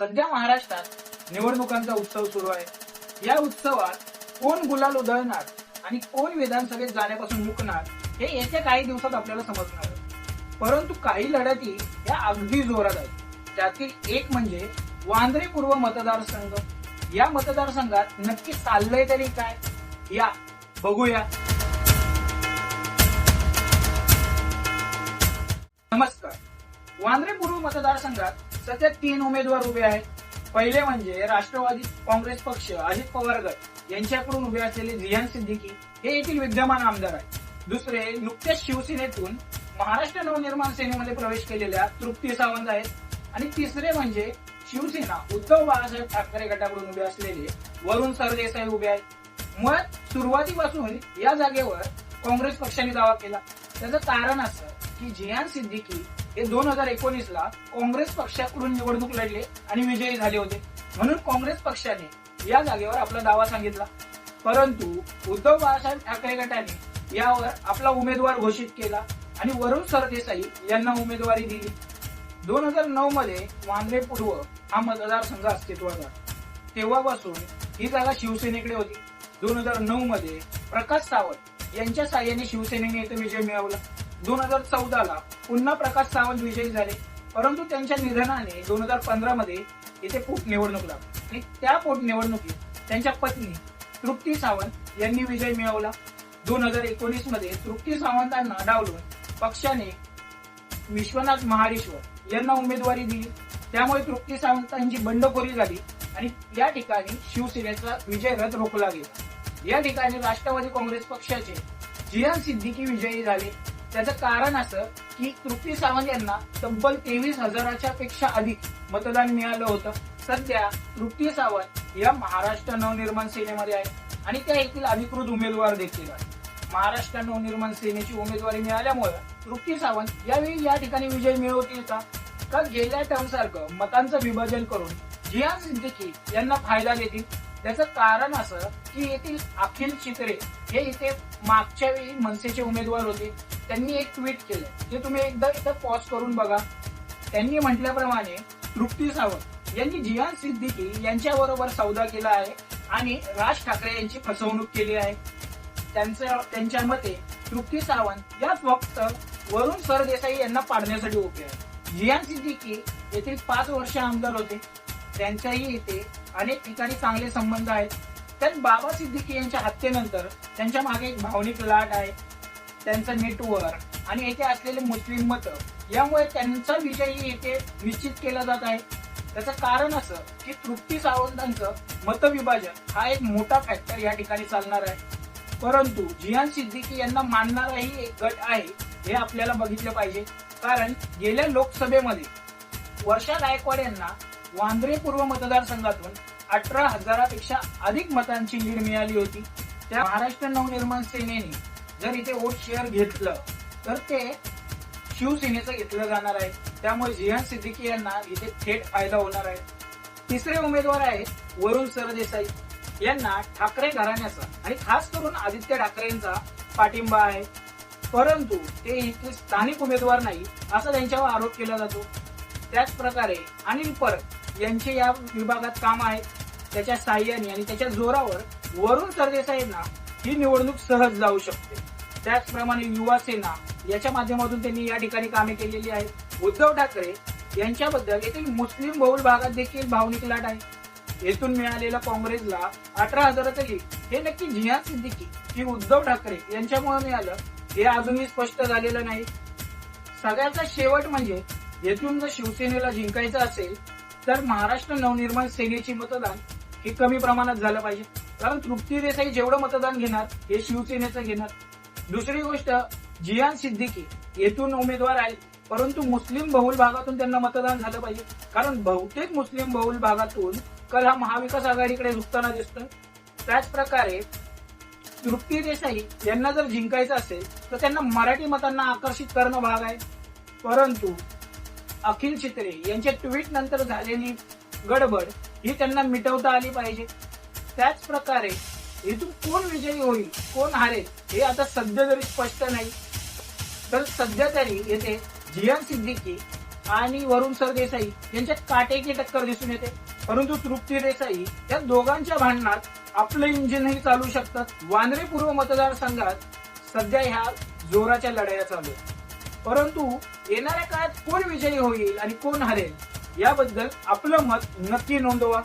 सध्या महाराष्ट्रात निवडणुकांचा उत्सव सुरू आहे. या उत्सवात कोण गुलाल उधळणार आणि कोण विधानसभेत जाण्यापासून मुकणार हे येत्या काही दिवसात आपल्याला समजणार. आहे. परंतु काही लढती या अगदी जोरात आहेत. त्यातील एक म्हणजे वांद्रे पूर्व मतदारसंघ. या मतदारसंघात नक्की चाललंय तरी काय? या बघूया. नमस्कार. वांद्रे पूर्व मतदारसंघात सध्या तीन उमेदवार उभे आहेत. पहिले म्हणजे राष्ट्रवादी काँग्रेस पक्ष अजित पवार गट यांच्याकडून उभे असलेले जियान सिद्दीकी हे येथील विद्यमान आमदार आहेत. दुसरे नुकत्याच शिवसेनेतून महाराष्ट्र नवनिर्माण सेनेमध्ये प्रवेश केलेल्या तृप्ती सावंत आहेत. आणि तिसरे म्हणजे शिवसेना उद्धव बाळासाहेब ठाकरे गटाकडून उभे असलेले वरुण सरदेसाई उभे आहेत. मुळात सुरुवातीपासून या जागेवर काँग्रेस पक्षाने दावा केला. त्याचं कारण असं की जियान सिद्दीकी हे दोन हजार एकोणीस ला काँग्रेस पक्षाकडून निवडणूक लढले आणि विजयी झाले होते. म्हणून काँग्रेस पक्षाने या जागेवर आपला दावा सांगितला. परंतु उद्धव बाळासाहेब ठाकरे गटाने यावर आपला उमेदवार घोषित केला आणि वरुण सरदेसाई यांना उमेदवारी दिली. दोन हजार नऊ मध्ये वांद्रे पूर्व हा मतदारसंघ अस्तित्वात आला. तेव्हापासून ही जागा शिवसेनेकडे होती. दोन हजार नऊ मध्ये प्रकाश सावंत यांच्या साह्याने शिवसेनेने इथे विजय मिळवला. दोन हजार चौदा ला पुन्हा प्रकाश सावंत विजयी झाले. परंतु त्यांच्या निधनाने दोन हजार पंधरा मध्ये इथे पोटनिवडणूक लागली. आणि त्या पोटनिवडणुकीत त्यांच्या पत्नी तृप्ती सावंत यांनी विजय मिळवला. दोन हजार एकोणीसमध्ये तृप्ती सावंतांना डावलून पक्षाने विश्वनाथ महाडेश्वर यांना उमेदवारी दिली. त्यामुळे तृप्ती सावंतांची बंडखोरी झाली आणि या ठिकाणी शिवसेनेचा विजय रथ रोखला गेला. या ठिकाणी राष्ट्रवादी काँग्रेस पक्षाचे जियान सिद्दीकी विजयी झाले. त्याचं कारण असं की तृप्ती सावंत यांना तब्बल तेवीस हजाराच्या पेक्षा अधिक मतदान मिळालं होतं. सध्या तृप्ती सावंत या महाराष्ट्र नवनिर्माण सेनेमध्ये आहे आणि त्या येथील अधिकृत उमेदवार देखील आहेत. महाराष्ट्र नवनिर्माण सेनेची उमेदवारी मिळाल्यामुळे तृप्ती सावंत यावेळी या ठिकाणी विजय मिळवतील का? का गेल्या टर्मसारखं मतांचं विभाजन करून जिया सिद्दीकी यांना फायदा देतील. त्याचं कारण असं की येथील अखिल चित्रे हे इथे मागच्या वेळी मनसेचे उमेदवार होते. त्यांनी एक ट्विट केलं. ते तुम्ही एकदा इथं पॉज करून बघा. त्यांनी म्हटल्याप्रमाणे तृप्ती सावंत यांनी जियान सिद्दीकी यांच्याबरोबर सौदा केला आहे आणि राज ठाकरे यांची फसवणूक केली आहे. त्यांच्या त्यांच्या मते तृप्ती सावंत या फक्त वरुण सरदेसाई यांना पाडण्यासाठी उभे आहे जियान सिद्दीकी येथील पाच वर्ष आमदार होते. त्यांच्याही इथे अनेक ठिकाणी चांगले संबंध आहेत. त्यात बाबा सिद्दीकी यांच्या हत्येनंतर त्यांच्या मागे एक भावनिक लाट आहे. त्यांचं नेटवर्क आणि येथे असलेले मुस्लिम मत यामुळे त्यांचा विजयही येथे निश्चित केला जात आहे. त्याचं कारण असं की तृप्ती सावंतांचं मतविभाजन हा एक मोठा फॅक्टर या ठिकाणी चालणार आहे. परंतु जियान सिद्दीकी यांना मानणाराही एक गट आहे हे आपल्याला बघितलं पाहिजे. कारण गेल्या लोकसभेमध्ये वर्षा गायकवाड यांना वांद्रे पूर्व मतदारसंघातून अठरा हजारापेक्षा अधिक मतांची लीड मिळाली होती. त्या महाराष्ट्र नवनिर्माण सेनेने जर इथे वोट शेअर घेतलं तर ते शिवसेनेचं घेतलं जाणार आहे. त्यामुळे जिहान सिद्दीकी यांना इथे थेट फायदा होणार आहे. तिसरे उमेदवार आहेत वरुण सरदेसाई. यांना ठाकरे घराण्याचा आणि खास करून आदित्य ठाकरेंचा पाठिंबा आहे. परंतु ते इथे स्थानिक उमेदवार नाही असा त्यांच्यावर आरोप केला जातो. त्याच प्रकारे अनिल परब यांचे या विभागात काम आहे. त्याच्या साह्याने आणि त्याच्या जोरावर वरुण सरदेसाईंना ही निवडणूक सहज जाऊ शकते. त्याचप्रमाणे युवा सेना याच्या माध्यमातून त्यांनी या ठिकाणी कामे केलेली आहेत. उद्धव ठाकरे यांच्याबद्दल येथील मुस्लिम बहुल भागात देखील भावनिक लाट आहे. येथून मिळालेल्या काँग्रेसला अठरा हजाराचं लीड हे नक्की जिहान सिद्दीकी की उद्धव ठाकरे यांच्यामुळे मिळालं हे अजूनही स्पष्ट झालेलं नाही. सगळ्याचा शेवट म्हणजे येथून जर शिवसेनेला जिंकायचं असेल तर महाराष्ट्र नवनिर्माण सेनेची मतदान हे कमी प्रमाणात झालं पाहिजे. कारण तृप्ती देसाई जेवढं मतदान घेणार हे शिवसेनेचं घेणार. दुसरी गोष्ट जियान सिद्दीकी येथून उमेदवार आहेत परंतु मुस्लिम बहुल भागातून त्यांना मतदान झालं पाहिजे. कारण बहुतेक मुस्लिम बहुल भागातून कल हा महाविकास आघाडीकडे झुकताना दिसतोय. त्याच प्रकारे तृप्ती देसाई यांना जर जिंकायचं असेल तर त्यांना मराठी मतांना आकर्षित करणं भाग आहे. परंतु अखिल चित्रे यांच्या ट्विट नंतर झालेली गडबड ही त्यांना मिटवता आली पाहिजे. त्याच प्रकारे इथून कोण विजयी होईल? कोण हारेल? हे आता सध्या जरी स्पष्ट नाही. तर सध्या तरी येथे जियान सिद्दीकी आणि वरुण सरदेसाई यांच्यात काटेकी टक्कर दिसून येते. परंतु तृप्ती देसाई या दोघांच्या भांडणात आपलं इंजिनही चालू शकतात वांद्रे पूर्व मतदारसंघात सध्या ह्या जोराच्या लढाया चालू आहेत. परंतु येणाऱ्या काळात कोण विजयी होईल आणि कोण हरेल? याबद्दल आपलं मत नक्की नोंदवा.